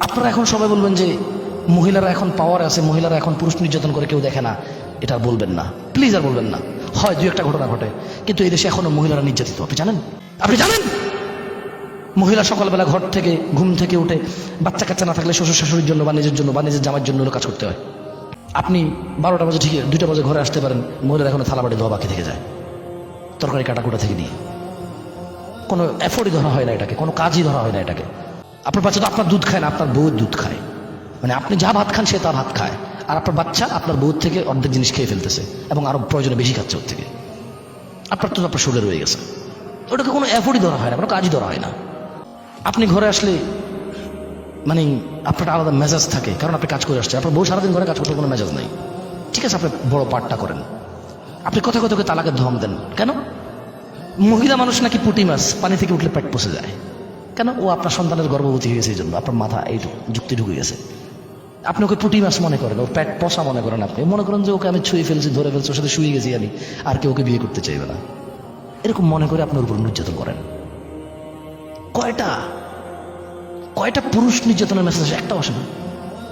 আপনারা এখন সবাই বলবেন যে মহিলারা এখন পাওয়ারে আছে, মহিলারা এখন পুরুষ নির্যাতন করে কেউ দেখে না। এটা বলবেন না। প্লিজ আর বলবেন না। হয় দুই একটা ঘটনা ঘটে, কিন্তু এই দেশে এখনও মহিলারা নির্যাতিত। আপনি জানেন? আপনি জানেন? মহিলা সকালবেলা ঘর থেকে, ঘুম থেকে উঠে বাচ্চা কাচ্চা না থাকলে শ্বশুর শাশুড়ির জন্য বা নিজের জন্য বা নিজের জামার জন্য কাজ করতে হয়। আপনি বারোটা বাজে ঠিক দুইটা বাজে ঘরে আসতে পারেন, মহিলারা এখনও থালা বাড়ি ধোয়া বাকি থেকে যায়। তরকারি কাটাকুটা থেকে নিয়ে। কোনো এফোর্ডই ধরা হয় না এটাকে, কোনো কাজই ধরা হয় না এটাকে। আপনার বাচ্চা তো আপনার দুধ খায় না, আপনার বউয়ের দুধ খায়। মানে আপনি যা ভাত খান সে তা ভাত খায়। আর আপনার বাচ্চা আপনার বউর থেকে অর্ধেক জিনিস খেয়ে ফেলতেছে এবং আরও প্রয়োজনে বেশি খাচ্ছে ওর থেকে। আপনার তো আপনার শরীরে রয়ে গেছে। ওটাকে কোনো এফোর্ডই ধরা হয় না, কোনো কাজই ধরা হয় না। আপনি ঘরে আসলে মানে আপনার আলাদা মেজাজ থাকে, কারণ আপনি কাজ করে আসছেন। আপনার বউ সারাদিন ঘরে কাজ করতে কোনো মেজাজ নাই। ঠিক আছে, আপনি বড় পাঠটা করেন। আপনি কথা কথা তালাকে ধম দেন? কেন? মহিলা মানুষ নাকি পুটি মাছ, পানি থেকে উঠলে পেট পচে যায়। কেন? ও আপনার সন্তানের গর্ভবতী হয়েছে এই জন্য। আপনার মাথা এই যুক্তি ঢুকে গেছে। আপনি ওকে পুটি মাছ মনে করেন, ওর পেট পচা মনে করেন আপনি। মনে করেন যে ওকে আমি ছুঁয়ে ফেলছি, ধরে ফেলছি, ওর সাথে শুয়ে গেছি আমি, আর কেউ ওকে বিয়ে করতে চাইবে না। এরকম মনে করে আপনার উপর নির্যাতন করেন। কয়টা? কয়টা পুরুষ নির্যাতনের মেসেজ আসে? একটাও আসে না।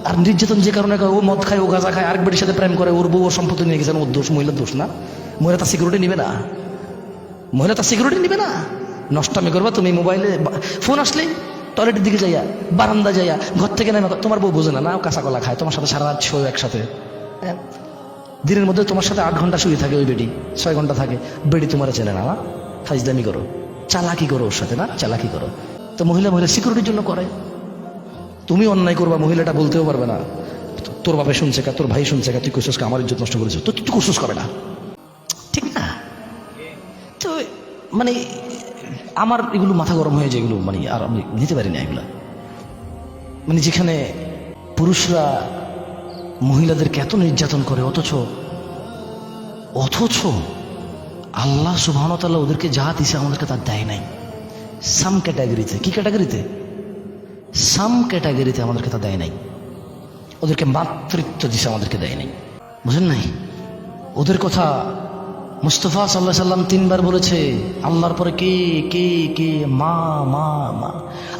আর নির্যাতন যে কারণে ও মদ খায়, ও গাঁজা খায় আরেক বেটির সাথে প্রেম করে, ওর বউ ওর সম্পত্তি নিয়ে গেছেন ওর দোষ, মহিলার দোষ না। মহিলা তার সিকিউরিটি নিবে না। মহিলা তার সিকিউরিটি নিবে না। নষ্টামি করবা, তুমি মোবাইলে ফোন আসলেই টয়লেটের দিকে যাইয়া, বারান্দা যাইয়া, ঘর থেকে নেমে তোমার বউ বোঝে না না কাঁচা কলা খায়, তোমার সাথে সারা রাত শোয় একসাথে? দিনের মধ্যে তোমার সাথে আট ঘণ্টা শুয়ে থাকে ওই বেডি, ছয় ঘণ্টা থাকে, বেডি তোমার চেনে না ফাইজদামি করো। চালাকি করো ওর সাথে, না? চালাকি করো। তো মহিলা মহিলা সিকিউরিটির জন্য করে। তুমি অন্যায় করবা, মহিলাটা বলতেও পারবে না। তোর বাপে শুনছে কা, তোর ভাই শুনছে কা, তুই কোশিস আমার ইজ্জত নষ্ট করেছ তো তুই কোশিস করে না? ঠিক না? তো মানে আমার এগুলো মাথা গরম হয়ে যায়, এগুলো মানে আর আমি নিতে পারি না এগুলো। মানে যেখানে পুরুষরা মহিলাদেরকে এত নির্যাতন করে, অথচ অথচ আল্লাহ সুবাহতাল্লাহ ওদেরকে যা দিছে আমাদেরকে তার দেয় নাই। সাম ক্যাটাগরিতে কি ক্যাটাগরিতে সাম ক্যাটাগরিতে আমাদেরকে তা দেয় নাই। ওদেরকে মাতৃত্ব দিছে আমাদেরকে দেয় নাই। বুঝেন নাই? ওদের কথা মুস্তফা সাল্লাহ সাল্লাম তিনবার বলেছে, আল্লাহর পরে কে কে কে, মা মা মা?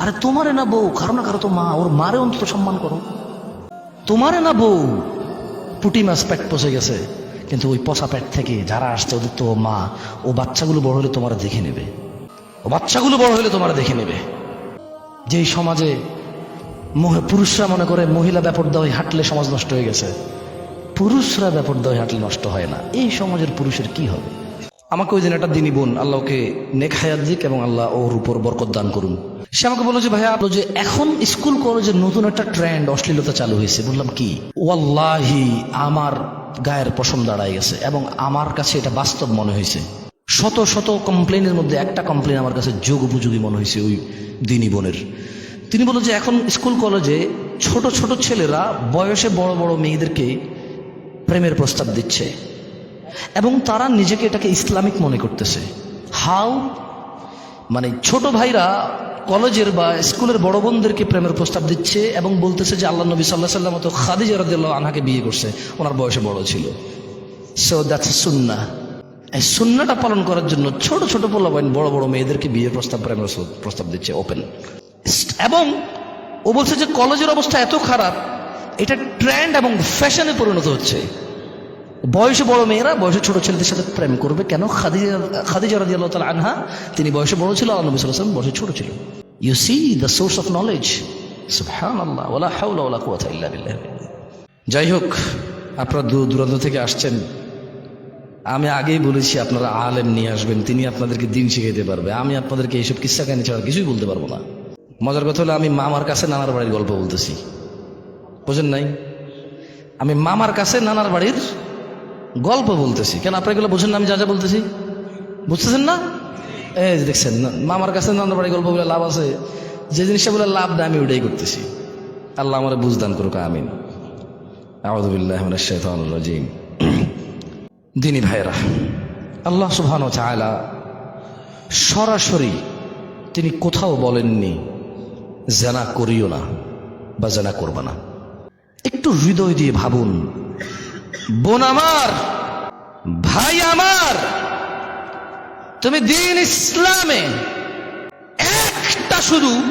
আরে তোমারে না বউ, কারও না কারও তো মা, ওর মারে অন্তত সম্মান করো। তোমারে না বউ, পুটি মাছ পেট পচে গেছে, কিন্তু ওই পচা পেট থেকে যারা আসছে ওদের তো মা, ও বাচ্চাগুলো বড় হলে তোমার দেখে নেবে। ও বাচ্চাগুলো বড় হলে তোমার দেখে নেবে। যেই সমাজে পুরুষরা মনে করে মহিলা ব্যাপার হয়ে হাঁটলে সমাজ নষ্ট হয়ে গেছে পুরুষরা ব্যাপারদা হয়ে হাঁটলে নষ্ট হয় না। এই সমাজের পুরুষের কি হবে? আমাকে ওই দিন একটা দিনই বোন, আল্লাহকে নেক হায়াত দিক এবং আল্লাহ ওর উপর বরকত দান করুন। সে আমাকে বলল যে ভাইয়া যে এখন স্কুল, কলেজে নতুন একটা ট্রেন্ড, অশ্লীলতা চালু হয়েছে। বললাম, কি? ওয়াল্লাহি, আমার গায়ের পশম দাঁড়ায় গেছে এবং আমার কাছে এটা বাস্তব মনে হয়েছে। শত শত কমপ্লেনের মধ্যে একটা কমপ্লেন আমার কাছে যোগ উপযোগী মনে হয়েছে ওই দিনী বোনের। তিনি বলল যে এখন স্কুল, কলেজে ছোট ছোট ছেলেরা বয়সে বড় বড় মেয়েদেরকে প্রেমের প্রস্তাব দিচ্ছে। এবং তারা নিজেকে এটাকে ইসলামিক মনে করতেছে। হাউ? মানে ছোট ভাইরা কলেজের বা স্কুলের বড় বোনদেরকে প্রেমের প্রস্তাব দিচ্ছে এবং বলতেছে যে আল্লাহ নবী সাল্লাহ সাল্লাম তো খাদিজা রাদিয়াল্লাহু আনহাকে বিয়ে করছে। ওনার বয়সে বড় ছিল। সো দ্যাটস সুন্না এই সুন্নাটা পালন করার জন্য ছোট ছোট পোলাবাইন বড় বড় মেয়েদেরকে বিয়ে প্রস্তাব প্রেমের প্রস্তাব দিচ্ছে ওপেন এবং ও বলছে যে কলেজের অবস্থা এত খারাপ এটা ট্রেন্ড এবং ফ্যাশনে পরিণত হচ্ছে। বয়সে বড় মেয়েরা, বয়সে ছোট ছেলেদের সাথে প্রেম করবে কেন? খাদিজা খাদিজা রাদিয়াল্লাহু তাআলা আনহা, তিনি বয়সে বড় ছিল, আল্লাহ নবী আলাইহি বয়সে ছোট ছিল। You see the source of knowledge ওয়ালা কুওয়াতা ইল্লা বিল্লাহ। যাই হোক, আপনারা দূর দূরান্ত থেকে আসছেন। আমি আগেই বলেছি, আপনারা আলেম নিয়ে আসবেন, তিনি আপনাদেরকে দিন শিখাইতে পারবে। আমি আপনাদেরকে এইসব কিস্সা কাহিনী ছাড়া কিছুই বলতে পারব না। মজার কথা হলো, আমি মামার কাছে নানার বাড়ির গল্প বলতেছি। বুঝেন নাই? আমি মামার কাছে নানার বাড়ির গল্প বলতেছি। কেন আপনারা এগুলো বুঝেন না? আমি যা যা বলতেছি। বুঝতেছেন না? এই দেখছেন মামার কাছে নানার বাড়ির গল্প বলে লাভ আছে। যে জিনিসটা বলে লাভ না আমি ওটাই করতেছি। আল্লাহ আমার বুঝদান করুক, আমিন। রাজিম। দিনী ভাইরা আল্লাহ সুবহান চায়লা সরাসরি তিনি কোথাও বলেননি, জেনা করিও না বা জেনা করবা না। একটু হৃদয় দিয়ে ভাবুন। বোন আমার, ভাই আমার, তুমি দিন ইসলামে একটা শুধু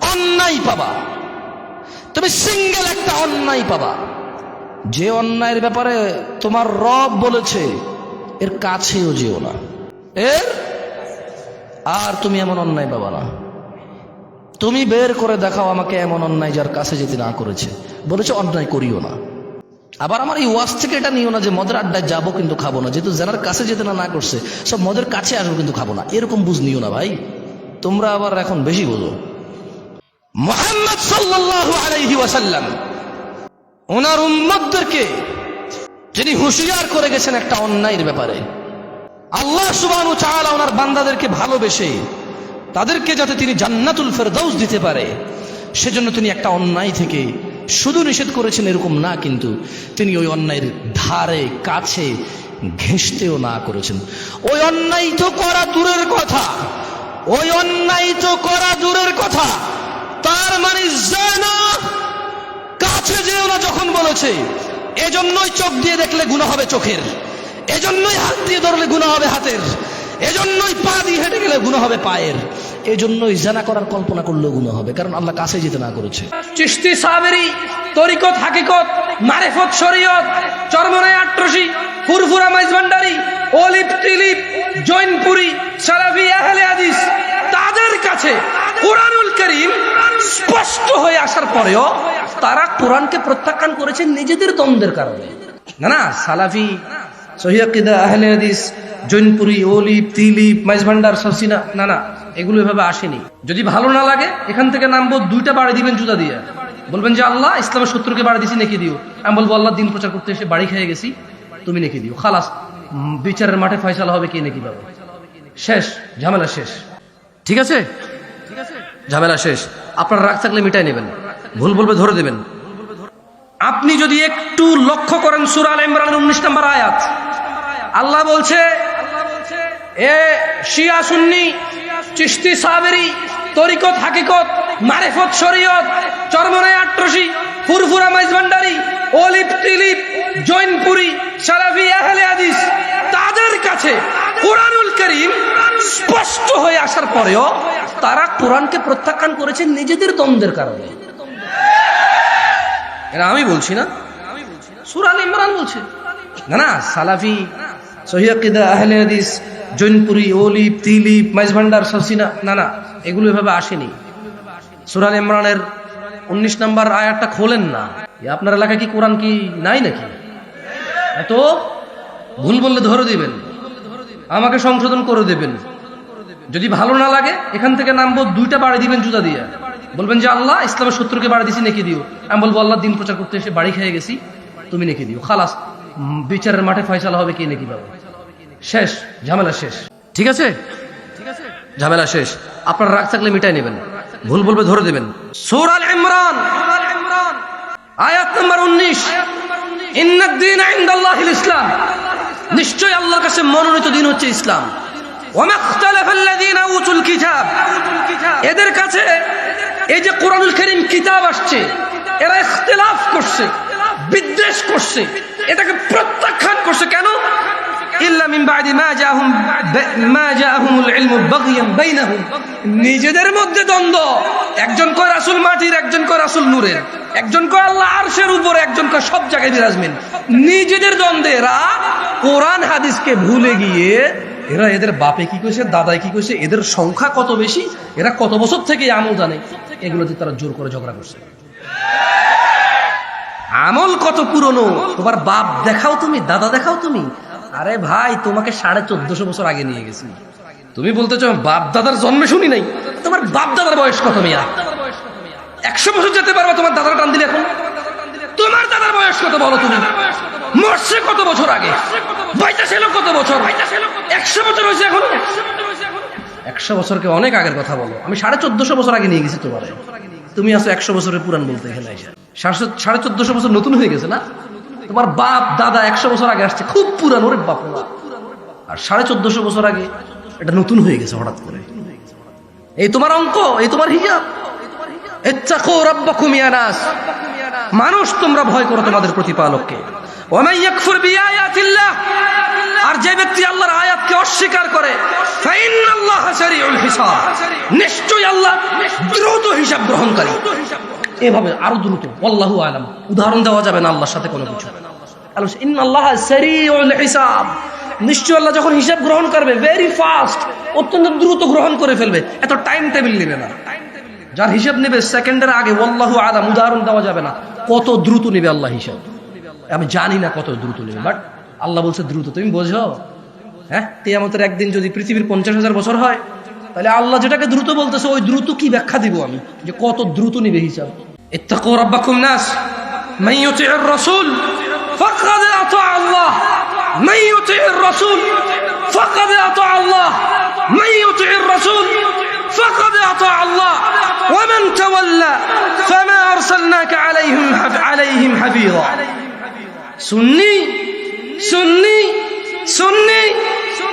অন্যায় পাবা। তুমি সিঙ্গেল একটা অন্যায় পাবা। যে অন্যায়ের ব্যাপারে তোমার রব বলেছে, এর কাছেও যেও না। এর আর তুমি এমন অন্যায় পাবা না। তুমি বের করে দেখাও আমাকে এমন অন্যায় যার কাছে যেতে না করেছে। বলেছে, অন্যায় করিও না। আবার আমার এই ওয়াজ থেকে এটা নিও না যে, মদের আড্ডায় যাব কিন্তু খাব না। যেহেতু যারা কাছে যেতে না না করছে, সব মদের কাছে আসব কিন্তু খাব না। এরকম বুঝ নিও না ভাই। তোমরা আবার এখন বেশি বোঝো। মোহাম্মদ সাল্লাল্লাহু আলাইহি ওয়াসাল্লাম ওনার যিনি হুঁশিয়ার করে গেছেন একটা অন্যায়ের ব্যাপারে, আল্লাহ তাআলা ওনার বান্দাদেরকে ভালোবেসে তাদেরকে যাতে তিনি জান্নাতুল ফেরদাউস দিতে পারে, সেজন্য তিনি একটা অন্যায় থেকে শুধু নিষেধ করেছেন এরকম না, কিন্তু তিনি ওই অন্যায়ের ধারে, কাছে ঘেঁষতেও না করেছেন। ওই অন্যায় তো করা দূরের কথা, ওই অন্যায় তো করা দূরের কথা। তার মানে জানা কাছে যেও না যখন বলেছে, এজন্যই চোখ দিয়ে দেখলে গুণা হবে চোখের, এজন্যই হাত দিয়ে ধরলে গুণা হবে হাতের। এজন্যই পা দিয়ে হেঁটে গেলে গুণ হবে পায়ের। এজন্যই জানা করার কল্পনা করলেও গুণ হবে, কারণ আল্লাহ কাছে যেতে না করেছে। চিস্তি সাবেরি, তরিকত, হাকিকত, মারেফত, শরীয়ত, চরমনায় আট্রসি, ফুরফুরা মাইজভান্ডারি অলিপ টিলিপ জৈনপুরি, সালাফি, আহলে আদিস তাদের কাছে কোরআনুল করিম স্পষ্ট হয়ে আসার পরেও তারা কোরআনকে প্রত্যাখ্যান করেছে নিজেদের দ্বন্দ্বের কারণে। না না, সালাফি ওলিপ তিলিপ সসিনা, না না, এগুলো এভাবে আসেনি। যদি ভালো না লাগে, এখান থেকে নামবো, দুইটা দিবেন জুতা দিয়ে। বলবেন যে, আল্লাহ, ইসলামের শত্রুকে দিছি দিও। আল্লাহ, দিন প্রচার করতে এসে বাড়ি খেয়ে গেছি, তুমি নেকি দিও। খালাস বিচারের মাঠে ফয়সালা হবে কে নেকি পাবে শেষ, ঝামেলা শেষ। ঠিক আছে? ঝামেলা শেষ। আপনার রাগ থাকলে মিটাই নেবেন। ভুল বলবে ধরে দেবেন। আপনি যদি একটু লক্ষ্য করেন সুরাল ইমরানের উনিশ নম্বর আয়াত আল্লাহ বলছে, এ শিয়া সুন্নি চিস্তি সাবেরি, তরিকত হাকিকত, মারেফত শরীয়ত চরমনায় আট্রসি, ফুরফুরা মাইজভান্ডারি অলিপ টিলিপ জৈনপুরি, সালাফি আহলে হাদিস, তাদের কাছে কোরআনুল করিম স্পষ্ট হয়ে আসার পরেও তারা কোরআনকে প্রত্যাখ্যান করেছে নিজেদের দ্বন্দ্বের কারণে। আমি বলছি না। সুরাল ইমরান বলছে। না না, সালাফি আহলে জৈনপুরি তিলিপ না না, এগুলো এভাবে আসেনি। উনিশ নাম্বার আয়াতটা খোলেন না। আপনার এলাকায় কি কি নাই নাকি? এত বললে ধরে দিবেন। আমাকে সংশোধন করে দেবেন। যদি ভালো না লাগে, এখান থেকে নামবো, দুইটা বাড়ি দিবেন জুতা দিয়ে। বলবেন যে, আল্লাহ, ইসলামের শত্রুকে বাড়ি দিছি, নেকি দিও। আমি বলব, আল্লাহ, দিন প্রচার করতে এসে বাড়ি খেয়ে গেছি, তুমি নেকি দিও। খালাস বিচারের মাঠে ফয়সালা হবে কে নেকি পাবে শেষ, ঝামেলা শেষ। ঠিক আছে? ঝামেলা শেষ। আপনার রাগ থাকলে মিটাই নেবেন। ভুল বলবে ধরে দেবেন। সৌরাল ইমরান। আয়াত নম্বর উনিশ। মনোনীত ইসলাম। এদের কাছে এই যে আসছে, এরা করছে, বিদ্বেষ করছে, এটাকে প্রত্যাখ্যান করছে। কেন? নিজেদের মধ্যে দ্বন্দ্ব। একজন কয় রাসূল মাটির, একজন কয় রাসুল নূরের। একজন কয় আল্লাহ আরশের উপরে, একজন কয় সব জায়গায় বিরাজমান। নিজেদের দ্বন্দ্বে এরা কোরআন হাদিসকে ভুলে গিয়ে এরা এদের বাপে কি কইছে, দাদাই কি কইছে, এদের সংখ্যা কত বেশি, এরা কত বছর থেকে আমল জানে এগুলোতে তারা জোর করে ঝগড়া করছে। আমল কত পুরনো, তোমার বাপ দেখাও তুমি, দাদা দেখাও তুমি আরে ভাই, তোমাকে সাড়ে চোদ্দশো বছর আগে নিয়ে গেছি। তুমি বলতেছো বাপ দাদার জন্মে শুনি নাই। তোমার বাপ দাদার বয়স কত মিয়া? একশো বছর যেতে পারবে তোমার দাদার টান দিলে এখন? তোমার দাদার বয়স কত বলো তুমি? মরছে কত বছর আগে? ছিল কত বছর? একশো বছর হয়েছে এখন? একশো বছরকে অনেক আগের কথা বলো। আমি সাড়ে চোদ্দশো বছর আগে নিয়ে গেছি তোমার। তুমি আসো একশো বছরের পুরান বলতে এখানে সাড়ে চোদ্দশো বছর নতুন হয়ে গেছে না? তোমার বাপ, দাদা একশো বছর আগে আসছে, খুব পুরান রে বাপ। আর সাড়ে চোদ্দশো বছর আগে এটা নতুন হয়ে গেছে হঠাৎ করে। এই তোমার অঙ্ক, এই তোমার নাস। মানুষ, তোমরা ভয় করো তোমাদের প্রতিপালককে। আর যে ব্যক্তি আল্লাহর আয়াতকে অস্বীকার করে নিশ্চয়ই আল্লাহ দ্রুত হিসাব গ্রহণকারী। এভাবে আরও দ্রুত আল্লাহু আলাম। উদাহরণ দেওয়া যাবে না আল্লাহর সাথে কোনো কিছু। নিশ্চয় আল্লাহ যখন হিসাব গ্রহণ করবে ভেরি ফাস্ট অত্যন্ত দ্রুত গ্রহণ করে ফেলবে, এত টাইম টেবিল নেবে না। যার হিসাব নেবে সেকেন্ডের আগে আল্লাহু আলাম, উদাহরণ দেওয়া যাবে না। কত দ্রুত নেবে আল্লাহ হিসাব। আমি জানি না কত দ্রুত নেবে বাট আল্লাহ বলছে দ্রুত। তুমি বোঝো? হ্যাঁ? কেয়ামতের একদিন যদি পৃথিবীর পঞ্চাশ হাজার বছর হয় তাহলে আল্লাহ যেটাকে দ্রুত বলতেছে ওই দ্রুত কি ব্যাখ্যা দিব আমি যে কত দ্রুত নিবে হিসাব ইত্তাকু রাব্বাকুম নাস মান ইউতি'র রাসূল ফাকাদ আতা আল্লাহ মান ইউতি'র রাসূল ফাকাদ আতা আল্লাহ মান ইউতি'র রাসূল ফাকাদ আতা আল্লাহ ومن تولى فما أرسلناك عليهم عليهم حفيظا সুন্নি সুন্নি সুন্নি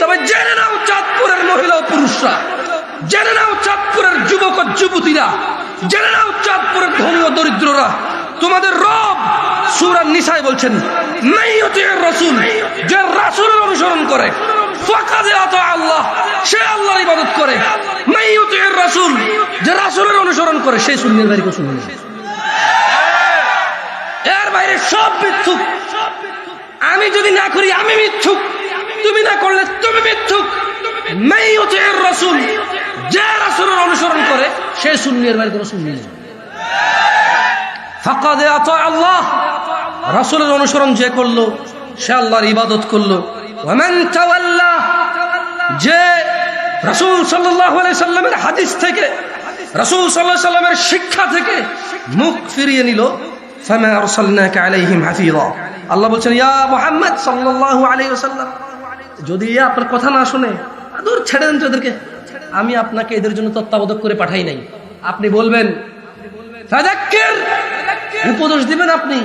তবে জেনে নাও চাঁদপুরের মহিলা ও পুরুষরা জেনে নাও চাঁদপুরের যুবক যুবতীরা। জেনে নাও চাঁদপুরের ধনী দরিদ্ররা। তোমাদের রব সুরার নিসাই বলছেন রসুল, যে রাসুলের অনুসরণ করে আল্লাহ, সে আল্লাহর ইবাদত করে। রাসুল, যে অনুসরণ করে, সেই এর বাইরে সব মিথ্যুক। আমি যদি না করি, আমি মিথ্যুক। তুমি না করলে, তুমি মিথ্যুক। রসুল যে রসুলের অনুসরণ করে, সে এর বাইরে কোনো শূন্য নেই। ফাঁকা দে আত আল্লাহ, রসুলের অনুসরণ যে করল, সে আল্লাহর ইবাদত করল। যে রসুল সাল্লামের হাদিস থেকে, রসুল সাল্লাহ সাল্লামের শিক্ষা থেকে মুখ ফিরিয়ে নিল। আল্লাহ বলছেন, ইয়া মুহাম্মদ সাল্লাল্লাহু আলাইহি ওয়াসাল্লাম, যদি আপনার কথা না শুনে দূর ছেড়ে দেন তো এদেরকে। আমি আপনাকে এদের জন্য তত্ত্বাবধায়ক করে পাঠাই নাই। আপনি বলবেন উপদেশ দিবেন আপনি?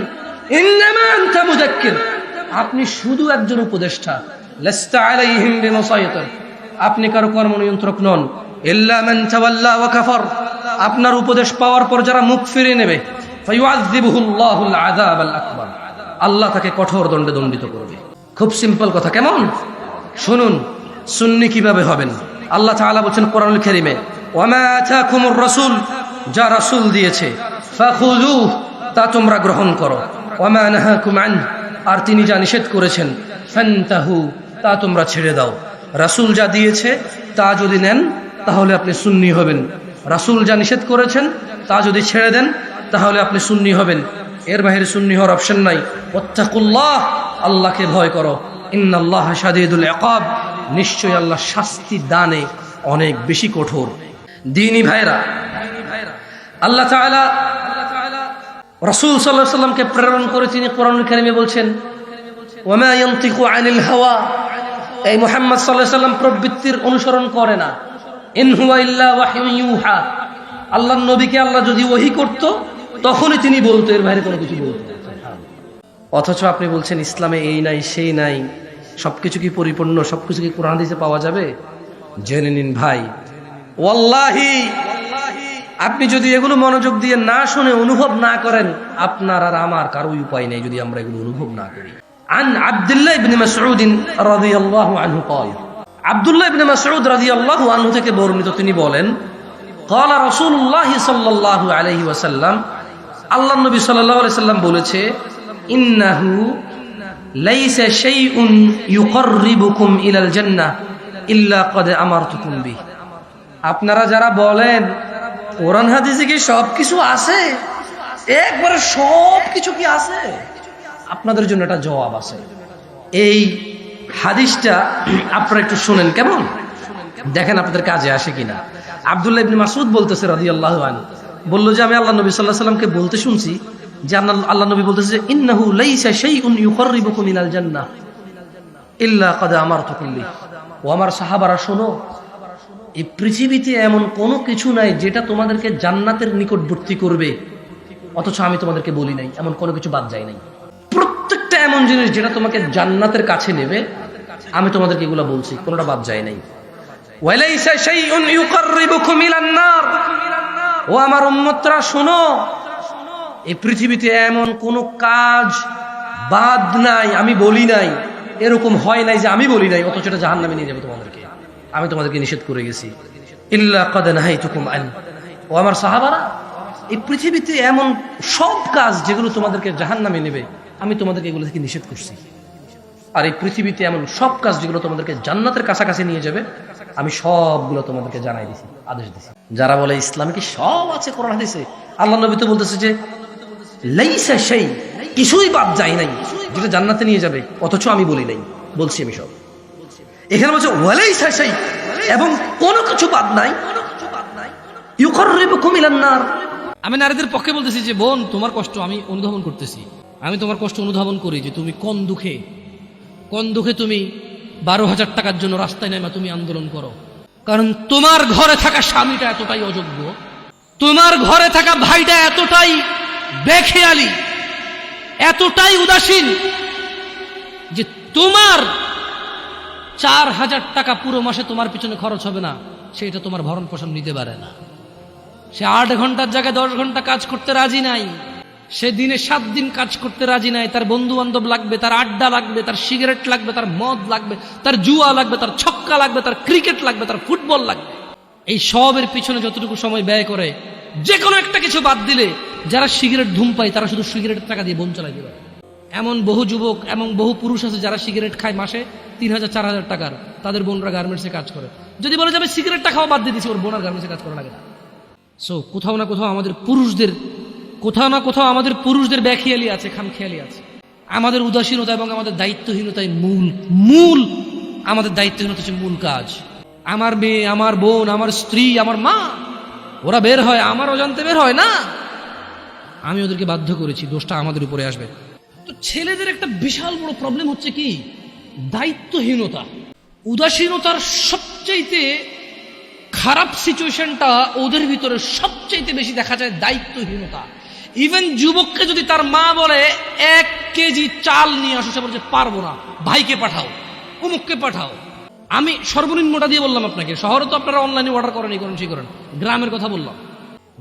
আপনি শুধু একজন উপদেষ্টা। আপনি কারও কর্ম নিয়ন্ত্রক নন আপনার উপদেশ পাওয়ার পর যারা মুখ ফিরিয়ে নেবে আল্লাহ তাকে কঠোর দণ্ডে দণ্ডিত করবে। খুব সিম্পল কথা, কেমন? শুনুন, সুন্নি কীভাবে হবেন? আল্লাহ তাআলা বলছেন কোরআনুল কারীমে, ওয়ামা আতাকুমুর রাসূল যা রাসূল দিয়েছে তা তোমরা গ্রহণ করো। আন আর তিনি যা নিষেধ করেছেন, ফান্তাহু তা তোমরা ছেড়ে দাও। রাসূল যা দিয়েছে, তা যদি নেন, তাহলে আপনি সুন্নি হবেন। রাসূল যা নিষেধ করেছেন, তা যদি ছেড়ে দেন, তাহলে আপনি সুন্নি হবেন। এর বাইরে সুন্নি হওয়ার অপশন নাই। ওত্তাকুল্লাহ আল্লাহকে ভয় করো। ইন্নাল্লাহ শাদীদুল ইকাব নিশ্চয় আল্লাহ শাস্তি দানে অনেক বেশি কঠোর। দিনী ভাইরা আল্লাহ রাসূল সাল্লাল্লাহু সাল্লামকে প্রেরণ করে তিনি কোরআনুল কারীমে বলছেন এই মুহাম্মদ সাল্লাম প্রবৃত্তির অনুসরণ করে না। ইউহা। নবীকে আল্লাহ যদি ওহি করত, তখনই তিনি বলতো, এর বাইরে কোনো কিছু বলতো অথচ আপনি বলছেন, ইসলামে এই নাই, সেই নাই। সবকিছু কি পরিপূর্ণ সবকিছু কি কোরআন দিতে পাওয়া যাবে জেনে নিন ভাই ওয়াল্লাহি আপনি যদি এগুলো মনোযোগ দিয়ে না শুনে অনুভব না করেন আপনার আর আমার কারো উপায় নেই যদি আমরা এগুলো অনুভব না করি عن عبد الله بن مسعود رضي الله عنه قال عبد الله بن مسعود رضي الله عنه থেকে বর্ণিত তিনি বলেন قال رسول الله صلى الله عليه وسلم আল্লাহ নবী সাল্লাল্লাহু আলাইহি সাল্লাম বলেছে ইন্নাহু আপনারা যারা বলেন, কোরআন হাদিসে কি সব কিছু আছে? একবারে সব কিছু কি আছে? আপনাদের জন্য একটা জবাব আছে। এই হাদিসটা আপনারা একটু শুনেন, কেমন? দেখেন আপনাদের কাজে আসে কিনা। আব্দুল্লাহ ইবনে মাসুদ বলতেছে রাদিয়াল্লাহু আনহু, বলল যে, আমি আল্লাহ নবী সাল্লাহ সাল্লামকে বলতে শুনছি যে আল্লাহ নবী বলতেছে, ইন্নাহু লাইসা শাইউন ইউকাররিবুকুম ইলাল জান্নাহ ইল্লা কাদ আমারতুকুম বিহি ও আমার সাহাবারা, শোনো, এই পৃথিবীতে এমন কোনো কিছু নাই যেটা তোমাদেরকে জান্নাতের নিকটবর্তী করবে। অথচ আমি তোমাদেরকে বলি নাই, এমন কোনো কিছু বাদ যায় নাই। প্রত্যেকটা এমন জিনিস যেটা তোমাকে জান্নাতের কাছে নেবে, আমি তোমাদেরকে এগুলো বলছি, কোনোটা বাদ যায় নাই। ও আমার উম্মতরা, শোনো এই পৃথিবীতে এমন কোনো কাজ বাদ নাই, আমি বলি নাই। এরকম হয় নাই যে আমি বলি নাই, অথচ এটা জাহান নামে নিয়ে যাবে তোমাদেরকে। আমি তোমাদেরকে নিষেধ করে গেছি। আমার সাহাবারা, এই পৃথিবীতে এমন সব কাজ যেগুলো তোমাদেরকে জাহান নামে নেবে, আমি তোমাদেরকে এগুলো থেকে নিষেধ করছি। আর এই পৃথিবীতে এমন সব কাজ যেগুলো তোমাদেরকে জান্নাতের কাছাকাছি নিয়ে যাবে, আমি সবগুলো তোমাদেরকে জানাই দিছি, আদেশ দিছি। যারা বলে ইসলামে কি সব আছে, কোরআন, হাদিসে? আল্লাহ নবী তো বলতেছে যে সেই কিছুই বাদ যায় নাই। যেটা জান্নাতে নিয়ে যাবে, অথচ আমি বলি নাই, বলছি আমি সব। এখানে বলছে সেই এবং কোনো কিছু বাদ নাই। আমি নারীদের পক্ষে বলতেছি যে, বোন, তোমার কষ্ট আমি অনুধাবন করতেছি। আমি তোমার কষ্ট অনুধাবন করি যে, তুমি কোন দুঃখে কোন দুঃখে তুমি বারো হাজার টাকার জন্য রাস্তায় নেমা তুমি আন্দোলন করো। কারণ তোমার ঘরে থাকা স্বামীটা এতটাই অযোগ্য, তোমার ঘরে থাকা ভাইটা এতটাই বেখেয়ালি এতটাই উদাসীন যে তোমার চার হাজার টাকা পুরো মাসে তোমার পিছনে খরচ হবে না। সেটা তোমার ভরণ পোষণ নিতে পারে না। সে আট ঘণ্টার জায়গায় দশ ঘণ্টা কাজ করতে রাজি নাই। সে দিনে সাত দিন কাজ করতে রাজি নাই। তার বন্ধু বান্ধব লাগবে, তার আড্ডা লাগবে, তার সিগারেট লাগবে, তার মদ লাগবে, তার জুয়া লাগবে, তার ছক্কা লাগবে, তার ক্রিকেট লাগবে, তার ফুটবল লাগবে। এই সবের পিছনে যতটুকু সময় ব্যয় করে যে কোনো একটা কিছু বাদ দিলে যারা সিগারেট ধুম পায়, তারা শুধু সিগারেটের টাকা দিয়ে বোন চালাই দেবে। এমন বহু যুবক এমন বহু পুরুষ আছে যারা সিগারেট খায় মাসে তিন হাজার, চার হাজার টাকার। তাদের বোনরা গার্মেন্টসে কাজ করে। যদি বলে যাবে সিগারেটটা খাওয়া বাদ দিয়ে দিচ্ছি ওর বোনার গার্মেন্টসে কাজ করা লাগে না। সো কোথাও না কোথাও আমাদের পুরুষদের, কোথাও না কোথাও আমাদের পুরুষদের ব্যাখিয়ালি আছে, খামখেয়ালি আছে। আমাদের উদাসীনতা এবং আমাদের দায়িত্বহীনতাই মূল মূল, আমাদের দায়িত্বহীনতা হচ্ছে মূল কাজ। আমার মেয়ে, আমার বোন, আমার স্ত্রী, আমার মা ওরা বের হয়, আমার অজান্তে বের হয়, না? আমি ওদেরকে বাধ্য করেছি, দোষটা আমাদের উপরে আসবে। তো ছেলেদের একটা বিশাল বড় প্রবলেম হচ্ছে কি? দায়িত্বহীনতা। উদাসীনতার সবচাইতে খারাপ সিচুয়েশনটা ওদের ভিতরে সবচাইতে বেশি দেখা যায় দায়িত্বহীনতা। ইভেন যুবককে যদি তার মা বলে, এক কেজি চাল নিয়ে আসো সে বলছে পারব না। ভাইকে পাঠাও অমুককে পাঠাও। আমি সর্বনিম্নটা দিয়ে বললাম আপনাকে। শহরে তো আপনারা অনলাইনে অর্ডার করেন, এই করেন, সেই করেন। গ্রামের কথা বললাম।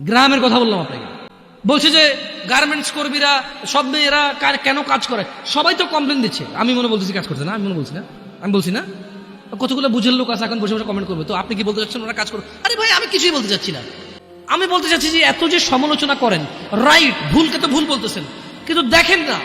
গ্রামের কথা বললাম আপনাকে। বলছে যে গার্মেন্টস কর্মীরা, সব মেয়েরা কেন কাজ করে? সবাই তো কমপ্লেন দিচ্ছে। আমি মনে বলতেছি কাজ করতে না, আমি মনে বলছি না, আমি বলছি না। কতগুলো বুঝের লোক আছে, এখন বসে বসে কমেন্ট করবে। তো আপনি কি বলতে চাচ্ছেন, ওরা কাজ করো আরে ভাই, আমি কিছুই বলতে চাচ্ছি না। আমি বলতে চাচ্ছি যে, এত যে সমালোচনা করেন রাইট ভুলকে তো ভুল বলতেছেন। কিন্তু দেখেন না,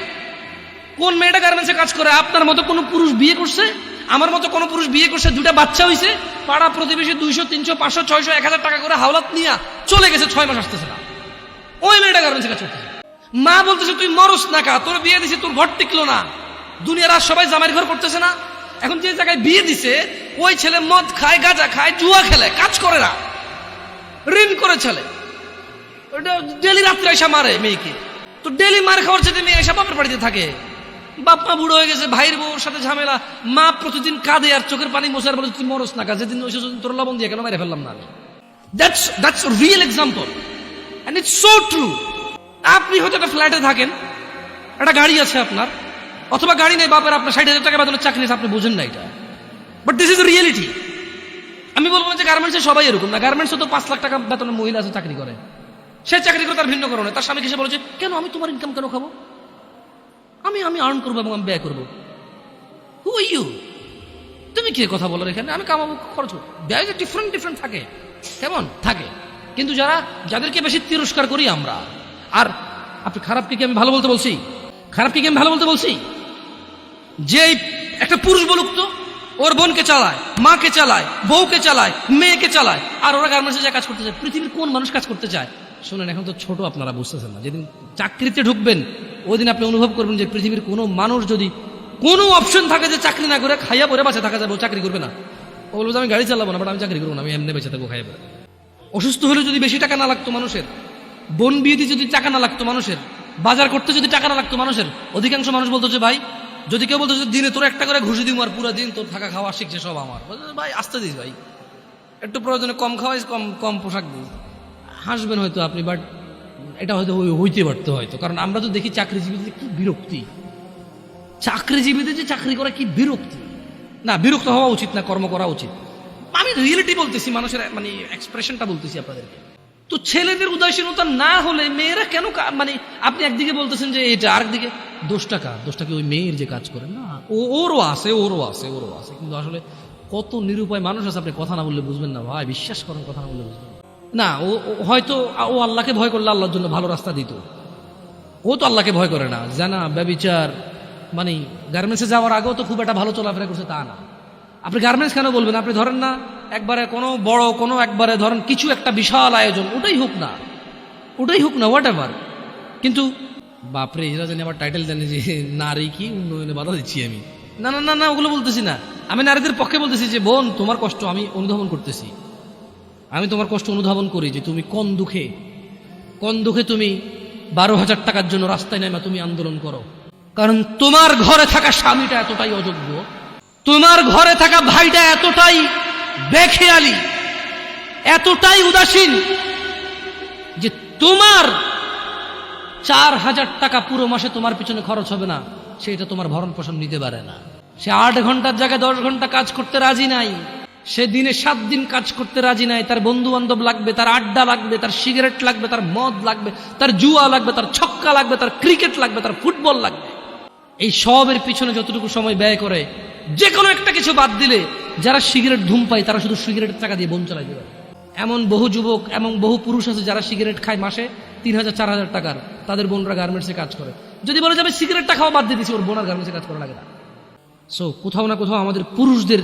কোন মেয়েটা গার্মেন্টসে কাজ করে, আপনার মতো কোনো পুরুষ বিয়ে করছে? আমার মতো কোনো পুরুষ বিয়ে করছে দুটা বাচ্চা হয়েছে পাড়া প্রতিবেশী দুইশো, তিনশো, পাঁচশো, ছয়শো, এক হাজার টাকা করে হাওলাত নিয়ে চলে গেছে, ছয় মাস আসতেছে না। ওই মেয়েটা গার্মেন্টসে কাজ করতেছে মা বলতেছে, তুই মরস না কা, তোর বিয়ে দিছি, তোর ঘর টিকলো না। দুনিয়ার আর সবাই জামাইয়ের ঘর করতেছে না। এখন যে জায়গায় বিয়ে দিছে, ওই ছেলে মদ খায়, গাঁজা খায়, জুয়া খেলে, কাজ করে না। ঋণ করে ছেলে ডেলি রাত্রে এসে মারে মেয়েকে। তো ডেলি মার খাওয়ার সাথে মেয়ে এসে বাপের বাড়িতে থাকে বাপ মা বুড়ো হয়ে গেছে, ভাইয়ের বউর সাথে ঝামেলা। মা প্রতিদিন কাঁদে আর চোখের পানি মোছার বলে, তুই মরস না যেদিন ওই সেদিন তোর লবণ দিয়ে কেন মেরে ফেললাম না that's that's real example and it's so true আপনি হয়তো একটা ফ্ল্যাটে থাকেন, একটা গাড়ি আছে আপনার, অথবা গাড়ি নেই, বাপের আপনার ষাট হাজার টাকা বেতনের চাকরি আছে, আপনি বোঝেন না এটা। বাট দিস ইজ রিয়েলিটি আমি বলব যে গার্মেন্টসে সবাই এরকম না গার্মেন্টসে তো পাঁচ লাখ টাকা বেতনের মহিলা আছে, চাকরি করে। সে চাকরি করে, তার ভিন্ন কারণে। তার স্বামী এসে বলেছে, কেন আমি তোমার ইনকাম কেন খাব? আমি আমি আর্ন করব এবং আমি ব্যয় করব। হু ইউ তুমি কি? কথা বলার এখানে আমি কামাবো, খরচ। ব্যয় ডিফারেন্ট ডিফারেন্ট থাকে। কেমন? থাকে। কিন্তু যারা, যাদেরকে বেশি তিরস্কার করি আমরা, আর আপনি খারাপকে কি আমি ভালো বলতে বলছি? খারাপকে কি আমি ভালো বলতে বলছি? যে একটা পুরুষ বলুক তো, ওর বোনকে চালায়, মাকে চালায়, বউকে চালায়, মেয়েকে চালায়, আর ওরা গার্মেন্টসে যা কাজ করতে চায়, পৃথিবীর কোন মানুষ কাজ করতে চায়? শোনেন, এখন তো ছোট আপনারা বুঝতেছেন না। যেদিন চাকরিতে ঢুকবেন ওই দিন আপনি অনুভব করবেন যে পৃথিবীর কোনো মানুষ যদি কোনো অপশন থাকে যে চাকরি না করে, খাইয়া পরে বাসে থাকা যাবে, ও চাকরি করবে না। ও বলবে আমি গাড়ি চালাবো না বাট আমি চাকরি করব না, আমি এমনি বেঁচে থাকব, খাইয়া অসুস্থ হলে যদি বেশি টাকা না লাগতো মানুষের, বোন বিয়ে যদি টাকা না লাগতো মানুষের, বাজার করতে যদি টাকা না লাগতো মানুষের, অধিকাংশ মানুষ বলতো যে, ভাই, যদি কেউ বলতো যে, দিনে তোর একটা করে ঘুষি দিব আর পুরো দিন তোর থাকা খাওয়া শিখছে সব আমার। ভাই, আসতে দিস, ভাই। একটু প্রয়োজনে কম খাওয়াই কম কম পোশাক দিস। হাসবেন হয়তো আপনি বাট এটা হয়তো হইতে পারতো হয়তো। কারণ আমরা তো দেখি চাকরিজীবীদের কি বিরক্তি। চাকরিজীবীদের যে চাকরি করা কি বিরক্তি। না, বিরক্ত হওয়া উচিত না, কর্ম করা উচিত। আমি রিয়েলিটি বলতেছি, মানুষের মানে এক্সপ্রেশনটা বলতেছি আপনাদেরকে। তো ছেলেদের উদাসীনতা না হলে মেয়েরা কেন মানে আপনি একদিকে বলতেছেন যে এটা, আরেকদিকে, দোষটা কার? দোষটা কি ওই মেয়ের যে কাজ করে? না, ও, ওরও আছে ওরও আছে ওরও আছে। কিন্তু আসলে কত নিরুপায় মানুষ আছে, আপনি কথা না বললে বুঝবেন না। ভাই, বিশ্বাস করেন, কথা না বললে বুঝবেন না। ও হয়তো ও আল্লাহকে ভয় করলে আল্লাহর জন্য ভালো রাস্তা দিত। ও তো আল্লাহকে ভয় করে না। জানা, ব্যবিচার মানে গার্মেন্টসে যাওয়ার আগেও তো খুব একটা ভালো চলাফেরা করছে তা না। আপনি গার্মেন্টস কেন বলবেন? আপনি ধরেন না, একবারে কোনো বড়, কোনো একবারে ধরেন কিছু একটা বিশাল আয়োজন, ওটাই হোক না। ওটাই হোক না হোয়াট এভার কিন্তু বাপরে, এরা জানি আবার টাইটেল জানি যে নারী কি, উন্নয়নে বাধা দিচ্ছি আমি। না না না না, ওগুলো বলতেছি না। আমি নারীদের পক্ষে বলতেছি যে, বোন, তোমার কষ্ট আমি অনুধাবন করতেছি। আমি তোমার কষ্ট অনুধাবন করি যে তুমি কোন দুঃখে কোন দুঃখে তুমি বারো হাজার টাকার জন্য রাস্তায় নেমে তুমি আন্দোলন করো। কারণ তোমার ঘরে থাকা স্বামীটা এতটাই অযোগ্য, তোমার ঘরে থাকা ভাইটা এতটাই বেখেয়ালি, এতটাই উদাসীন যে তোমার চার হাজার টাকা পুরো মাসে তোমার পিছনে খরচ হবে না, সেটা তোমার ভরণ পোষণ নিতে পারে না। সে আট ঘণ্টার জায়গায় দশ ঘণ্টা কাজ করতে রাজি নাই। সে দিনে সাত দিন কাজ করতে রাজি নাই, তার বন্ধু বান্ধব লাগবে, তার আড্ডা লাগবে, তার সিগারেট লাগবে, তার মদ লাগবে, তার জুয়া লাগবে, তার ছক্কা লাগবে, তার ক্রিকেট লাগবে, তার ফুটবল লাগবে। এই সবের পিছনে যতটুকু সময় ব্যয় করে যে কোনো একটা কিছু বাদ দিলে যারা সিগারেট ধূম পায়, তারা শুধু সিগারেটের টাকা দিয়ে বোন চালাই দেবে। এমন বহু যুবক, এমন বহু পুরুষ আছে যারা সিগারেট খায় মাসে তিন হাজার, চার হাজার টাকার, তাদের বোনরা গার্মেন্টসে কাজ করে। যদি বলে যাবে, সিগারেটটা খাওয়া বাদ দিয়ে দিচ্ছি ওর বোনার গার্মেন্টসে কাজ করা লাগে না। সো কোথাও না কোথাও আমাদের পুরুষদের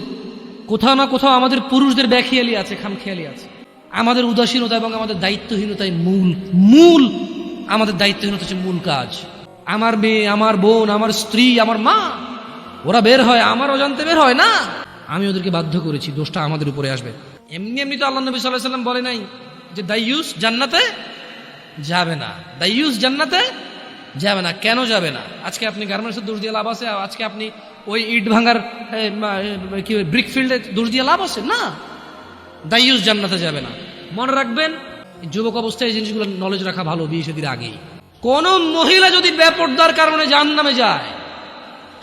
কোথাও না কোথাও আমাদের পুরুষদের ব্যাখিয়ালি আছে, খামখেয়ালি আছে। আমাদের উদাসীনতা এবং আমাদের দায়িত্বহীনতাই মূল মূল আমাদের দায়িত্বহীনতা হচ্ছে মূল কাজ। আমার মেয়ে, আমার বোন, আমার স্ত্রী, আমার মা, ওরা বের হয়, আমার অজান্তে বের হয় না। আমি ওদেরকে বাধ্য করেছি, দোষটা আমাদের উপরে আসবে। এমনি এমনি তো আল্লাহ নবী সাল্লাহ সাল্লাম বলে নাই যে দাইয়ুস জান্নাতে যাবে না। দাইয়ুস জান্নাতে যাবে না, কেন যাবে না? আজকে আপনি গার্মেন্টসের দোষ দিয়ে লাভ আছে, আজকে আপনি ওই ইট ভাঙার কি ব্রিক ফিল্ডে দোষ দিয়ে লাভ আছে? না। দাইয়ুস জান্নাতে যাবে না। মনে রাখবেন যুবক অবস্থায় এই জিনিসগুলো নলেজ রাখা ভালো বিয়ে সেদিন আগেই। কোন মহিলা যদি বেপর্দার কারণে জান নামে যায়,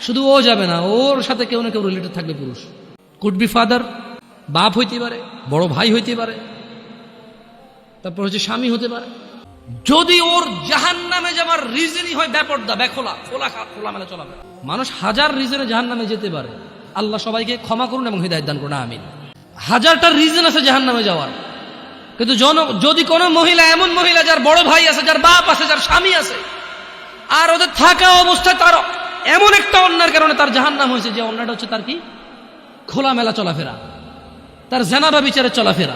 শুধু ও যাবে না, ওর সাথে কেউ না কেউ রিলেটেড থাকবে পুরুষ। কুড বি ফাদার বাপ হইতে পারে, বড় ভাই হইতে পারে, তারপর হচ্ছে স্বামী হতে পারে। যদি ওর জাহান নামে যাবার রিজনই হয় ব্যাপরদা বেখোলা, খোলা খোলা মেলা চলাবে। মানুষ হাজার রিজনে জাহান নামে যেতে পারে। আল্লাহ সবাইকে ক্ষমা করুন এবং হৃদায়ত দান করুন, আমিন। হাজারটা রিজন আছে জাহান নামে যাওয়ার। কিন্তু জন যদি কোনো মহিলা, এমন মহিলা যার বড় ভাই আছে, যার বাপ আছে, যার স্বামী আছে, আর ওদের থাকা অবস্থায় তার এমন একটা অন্যার কারণে তার জাহান নাম হয়েছে, যে অন্যটা হচ্ছে তার কি? খোলামেলা চলাফেরা। তার জেনাবা বিচারে চলাফেরা।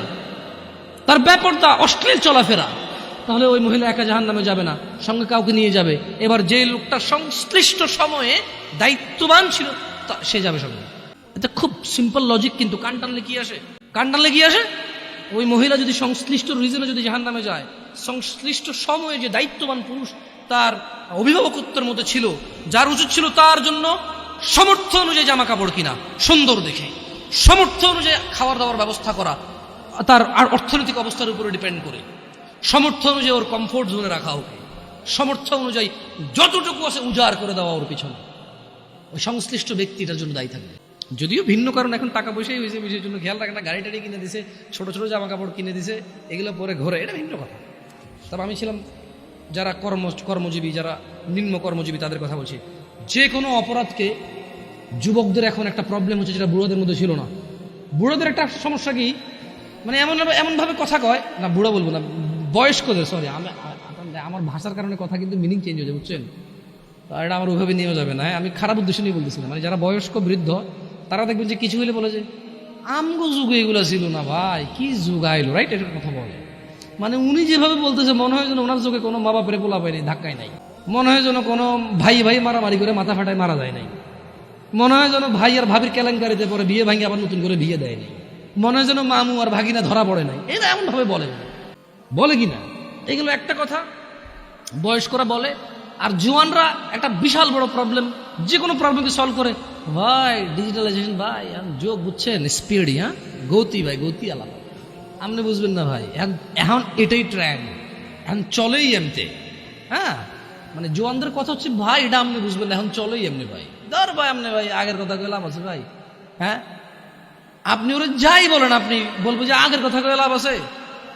তার ব্যাপারটা অশ্লীল চলাফেরা। তাহলে ওই মহিলা একা জাহান নামে যাবে না, সঙ্গে কাউকে নিয়ে যাবে। এবার যে লোকটা সংশ্লিষ্ট সময়ে দায়িত্ববান ছিল সে যাবে সঙ্গে। এটা খুব সিম্পল লজিক কিন্তু কান টানলে কি আসে? কান টানলে কি আসে? ওই মহিলা যদি সংশ্লিষ্ট রিজনে যদি জাহান নামে যায়, সংশ্লিষ্ট সময়ে যে দায়িত্ববান পুরুষ, তার অভিভাবকত্বের মতো ছিল, যার উচিত ছিল তার জন্য সমর্থ অনুযায়ী জামা কাপড় কিনা, সুন্দর দেখে। সমর্থ অনুযায়ী খাবার দাবার ব্যবস্থা করা, তার আর অর্থনৈতিক অবস্থার উপরে ডিপেন্ড করে। সমর্থ অনুযায়ী ওর কমফোর্ট জোনে রাখা ওকে। সমর্থ অনুযায়ী যতটুকু আছে উজাড় করে দেওয়া ওর পিছনে। ওই সংশ্লিষ্ট ব্যক্তিটার জন্য দায়ী থাকবে। যদিও ভিন্ন কারণ এখন টাকা পয়সাই হয়েছে বিষয়ের জন্য খেয়াল রাখে না, গাড়ি টাড়ি কিনে দিছে, ছোট ছোট জামা কাপড় কিনে দিছে, এগুলো পরে ঘরে, এটা ভিন্ন কথা। তবে আমি ছিলাম যারা কর্ম, কর্মজীবী, যারা নিম্ন কর্মজীবী, তাদের কথা বলছি। যে কোনো অপরাধকে যুবকদের এখন একটা প্রবলেম হচ্ছে যেটা বুড়োদের মধ্যে ছিল না। বুড়োদের একটা সমস্যা কি? মানে এমন, এমনভাবে কথা কয়, না বুড়ো বলব না বয়স্কদের সরি আমি আমার ভাষার কারণে কথা কিন্তু মিনিং চেঞ্জ হয়ে যায়, বুঝছেন? তো এটা আমার ওইভাবে নিয়েও যাবে না হ্যাঁ? আমি খারাপ উদ্দেশ্য নিয়ে বলতেছিলাম। মানে যারা বয়স্ক, বৃদ্ধ, তারা দেখবেন যে কিছু হলে বলে যে, আমগো যুগে এগুলো ছিল না ভাই, কি যুগ আইলো? রাইট এটা কথা বলে। মানে উনি যেভাবে বলতেছে, মনে হয় যেন ওনার যুগে কোনো মা বাপরে পোলা পায়নি ধাক্কায় নাই। মনে হয় যেন কোনো ভাই ভাই মারামারি করে মাথা ফাটায় মারা যায় নাই। মনে হয় যেন ভাই আর ভাবির কেলেঙ্কারিতে পরে বিয়ে ভাঙি আবার নতুন করে বিয়ে দেয়নি মনে হয় যেন মামু আর ভাগিনা ধরা পড়ে নাই। এরা এমন ভাবে বলে। বলে কি না এগুলো একটা কথা। বয়স্করা বলে, আর জোয়ানরা একটা বিশাল বড় প্রবলেম যে কোনো প্রবলেমকে সলভ করে, ভাই ডিজিটালাইজেশন ভাই যোগ বুঝছেন? স্পিডই হ্যাঁ? গতি, ভাই, গতি আলাদা। আপনি বুঝবেন না, ভাই। এখন এটাই ট্রেন্ড এখন চলেই এমতে হ্যাঁ? মানে জোয়ানদের কথা হচ্ছে, ভাই, এটা আপনি বুঝবেন না, এখন চলেই এমনি, ভাই। ধর, ভাই, আপনি, ভাই, আগের কথা কয়ে লাভ আছে, ভাই হ্যাঁ? আপনি ওরা যাই বলেন, আপনি বলব যে আগের কথা কয়ে লাভ আছে।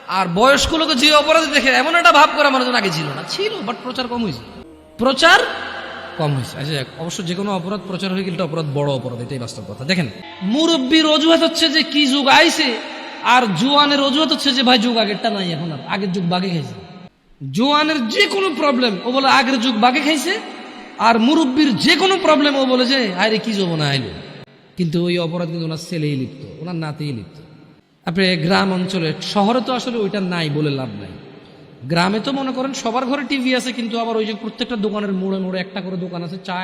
আর বয়স্ক লোকে যে অপরাধী দেখে, এমন একটা ভাব করা মানুষজন আগে ছিল না। ছিল বাট প্রচার কম হয়েছে। প্রচার কম হয়েছে। আচ্ছা অবশ্য যে কোনো অপরাধ প্রচার হয়ে গেলে অপরাধ বড় অপরাধ, এটাই বাস্তব কথা। দেখেন, মুরব্বীর অজুহাত হচ্ছে যে কি যুগ আইছে, আর জোয়ানের অজুহাত হচ্ছে যে, ভাই, যুগ আগেরটা নাই এখন আর, আগের যুগ বাগে খাইছে। জোয়ানের যে কোনো প্রবলেম ও বলে আগের যুগ বাগে খাইছে, আর মুরব্বীর যে কোনো প্রবলেম ও বলে যে, আরে, কি যাব না আইলো? কিন্তু ওই অপরাধ কিন্তু ওনার ছেলেই লিপ্ত, ওনার নাতেই লিপ্ত। আপনি গ্রাম অঞ্চলে, শহরে তো আসলে ওইটা নাই বলে লাভ নাই। গ্রামে তো মনে করেন সবার ঘরে টিভি আছে, কিন্তু আবার ওই যে প্রত্যেকটা দোকানের মোড়ে মোড়ে একটা করে দোকান আছে, চা,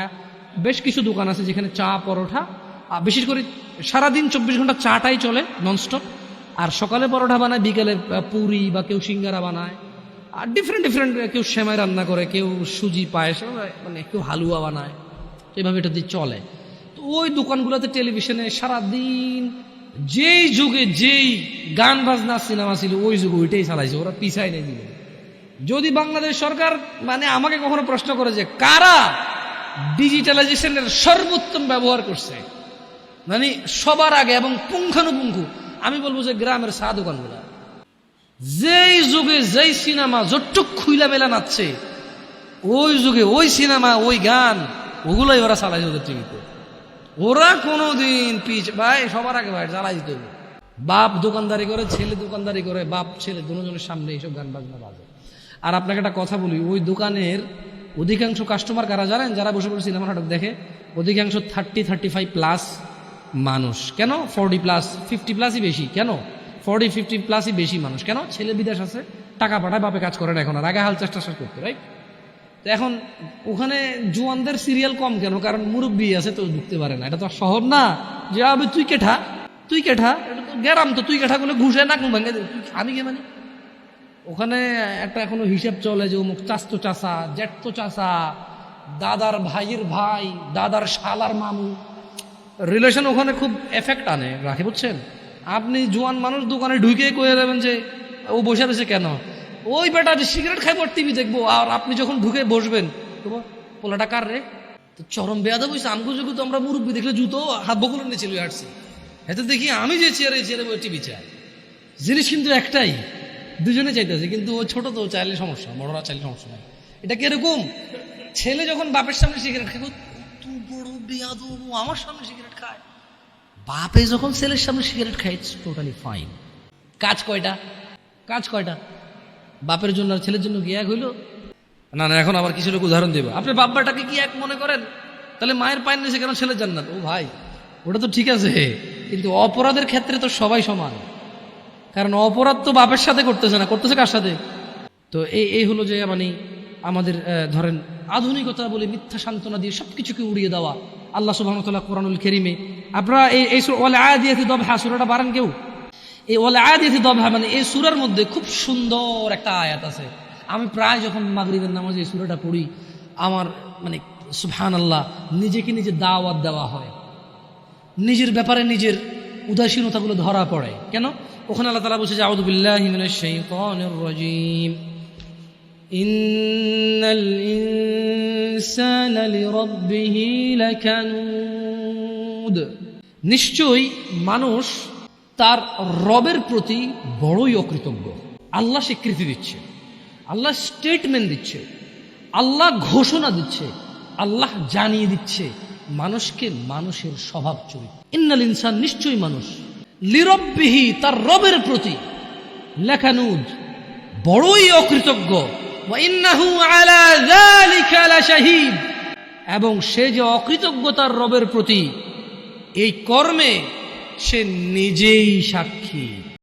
বেশ কিছু দোকান আছে যেখানে চা আর বিশেষ করে সারাদিন চব্বিশ ঘণ্টা চাটাই চলে ননস্টপ, আর সকালে পরোটা বানায়, বিকেলে পুরি বা কেউ সিঙ্গারা বানায়, আর ডিফারেন্ট ডিফারেন্ট কেউ সেমাই রান্না করে, কেউ সুজি, পায়েস মানে কেউ হালুয়া বানায়। তো এইভাবে এটা দিয়ে চলে। তো ওই দোকানগুলোতে টেলিভিশনে সারাদিন যেই যুগে যেই গান, বাজনা, সিনেমা ছিল, ওই যুগে ওইটাই চালাইছে, ওরা পিছাই নেই দিল। যদি বাংলাদেশ সরকার মানে আমাকে কখনো প্রশ্ন করে যে কারা ডিজিটালাইজেশনের সর্বোত্তম ব্যবহার করছে? মানে সবার আগে এবং পুঙ্খানুপুঙ্খ, আমি বলব যে গ্রামের চা দোকানগুলা। যেই যুগে যেই সিনেমা যটুক খুইলা মেলা নাচছে, ওই যুগে ওই সিনেমা, ওই গান, ওগুলোই ওরা চালাইছে ওদের টিভিতে ওরা কোনোদিন পিছ ভাই, সবার আগে ভাই, জ্বালাই দিতে হবে। বাপ দোকানদারি করে, ছেলে দোকানদারি করে, বাপ, ছেলে, দুজনের সামনে এইসব গান বাজনা বাজে। আর আপনাকে একটা কথা বলি, ওই দোকানের অধিকাংশ কাস্টমার কারা জানেন? যারা বসে বসে সিনেমা নাটক দেখে, অধিকাংশ থার্টি থার্টি ফাইভ প্লাস মানুষ। কেন? ফর্টি প্লাস ফিফটি প্লাসই বেশি। কেন? ফর্টি ফিফটি প্লাসই বেশি মানুষ। কেন? ছেলে বিদেশ আছে, টাকা পাঠায়, বাপে কাজ করে না এখন, আর আগে হাল চেষ্টা করতে রাইট তো এখন ওখানে জোয়ানদের সিরিয়াল কম কেন? কারণ মুরব্বী আছে তো, ঢুকতে পারে না। এটা তো শহর না। যে আবে তুই কেঠা? তুই কেঠা? এটা তো গেরাম তো, তুই কেঠা গুলো ঘুষে নাক ভাঙে আমি কে মানে? ওখানে একটা এখনও হিসেব চলে যে, অমুক চাস্তো চাষা, জ্যাঠতো চাষা, দাদার ভাইয়ের ভাই, দাদার শালার মামু। রিলেশন ওখানে খুব এফেক্ট আনে। রাখে, বুঝছেন? আপনি জোয়ান মানুষ দোকানে ঢুকে কয়ে দেবেন যে, ও বসে রয়েছে কেন? ওই বেটা যে সিগারেট খাইবো আর টিভি দেখব, আর আপনি যখন ঢুকে বসবেন পোলাটা কার রে? তো চরম বেয়াদা বসে আমগো যুগে তো আমরা মুরব্বী দেখলে জুতো, হাত বকুলের নিচে লুয়ে আসছি এতে দেখি আমি যে চেয়ারে চেয়ারে টিভি চাই। জিনিস কিন্তু একটাই, দুজনে চাইতেছে, কিন্তু ও ছোট তো চাইলে সমস্যা, বড়রা চাইলে সমস্যা নাই। এটা কীরকম? ছেলে যখন বাপের সামনে সিগারেট খায় কত বড় বেয়াদব, ও আমার সামনে সিগারেট খায়? বাপে যখন ছেলের সামনে সিগারেট ইটস টোটালি ফাইন কাজ কয়টা? কাজ কয়টা? বাপের জন্য আর ছেলের জন্য কি এক হইল? না না এখন আবার কিছু লোক উদাহরণ দেবে? আপনি বাব্বাটাকে কি এক মনে করেন? তাহলে মায়ের পায়ের নিচে কেন ছেলের জান্নাত? ও ভাই ওটা তো ঠিক আছে কিন্তু অপরাধের ক্ষেত্রে তো সবাই সমান। কারণ অপরাধ তো বাপের সাথে করতেছে না করতেছে কার সাথে? তো এই এই হলো যে মানে আমাদের ধরেন আধুনিকতা বলে মিথ্যা সান্ত্বনা দিয়ে সবকিছুকে উড়িয়ে দেওয়া আল্লাহ সুবাহতাল্লাহ কোরআনুল কেরিমে। আপনারা এই এই সু- ওয়ালে আয়াদিয়াতি দবহা সুরাটা পারেন কেউ? এই ওয়ালে আয়াদিয়াতি দবহা মানে এই সুরার মধ্যে খুব সুন্দর একটা আয়াত আছে। আমি প্রায় যখন মাগরিবের নামাজে এই সুরাটা পড়ি, আমার মানে সুবহান আল্লাহ নিজেকে নিজে দাওয়াত দেওয়া হয়। নিজের ব্যাপারে নিজের উদাসীনতাগুলো ধরা পড়ে। কেন? ওখানে আল্লাহ তালা বলছে যে আউদুবিল্লাহি মিনাশ শাইতানির রাজিম। ইন্নাল ইনসানা লিরাব্বিহি লাকানুদ। নিশ্চয়ই মানুষ তার রবের প্রতি বড়ই অকৃতজ্ঞ। আল্লাহ স্বীকৃতি দিচ্ছে। আল্লাহ স্টেটমেন্ট দিচ্ছে। আল্লাহ ঘোষণা দিচ্ছে। আল্লাহ জানিয়ে দিচ্ছে মানুষকে মানুষের স্বভাব চরিত্র। ইন্নাল ইনসান নিশ্চয়ই মানুষ। লিরব্বিহি তার রবের প্রতি। লেখানুদ বড়ই অকৃতজ্ঞ। এবং সে যে অকৃতজ্ঞ তার রবের প্রতি, এই কর্মে সে নিজেই সাক্ষী।